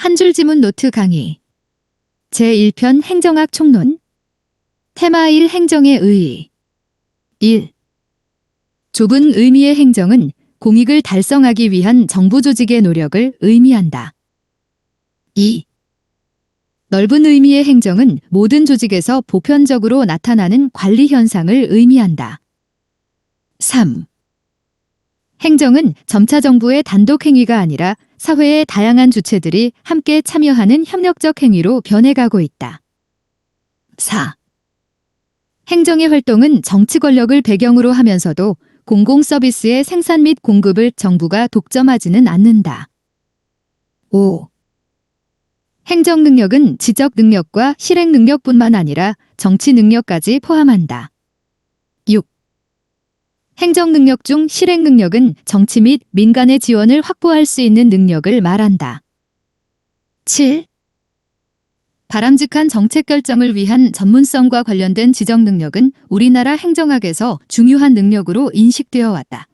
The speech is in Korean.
한 줄 지문 노트 강의 제1편 행정학 총론 테마 1 행정의 의의 1. 좁은 의미의 행정은 공익을 달성하기 위한 정부 조직의 노력을 의미한다. 2. 넓은 의미의 행정은 모든 조직에서 보편적으로 나타나는 관리 현상을 의미한다. 3. 행정은 점차 정부의 단독 행위가 아니라 사회의 다양한 주체들이 함께 참여하는 협력적 행위로 변해가고 있다. 4. 행정의 활동은 정치 권력을 배경으로 하면서도 공공 서비스의 생산 및 공급을 정부가 독점하지는 않는다. 5. 행정 능력은 지적 능력과 실행 능력뿐만 아니라 정치 능력까지 포함한다. 6. 행정 능력 중 실행 능력은 정치 및 민간의 지원을 확보할 수 있는 능력을 말한다. 7. 바람직한 정책 결정을 위한 전문성과 관련된 지적 능력은 우리나라 행정학에서 중요한 능력으로 인식되어 왔다.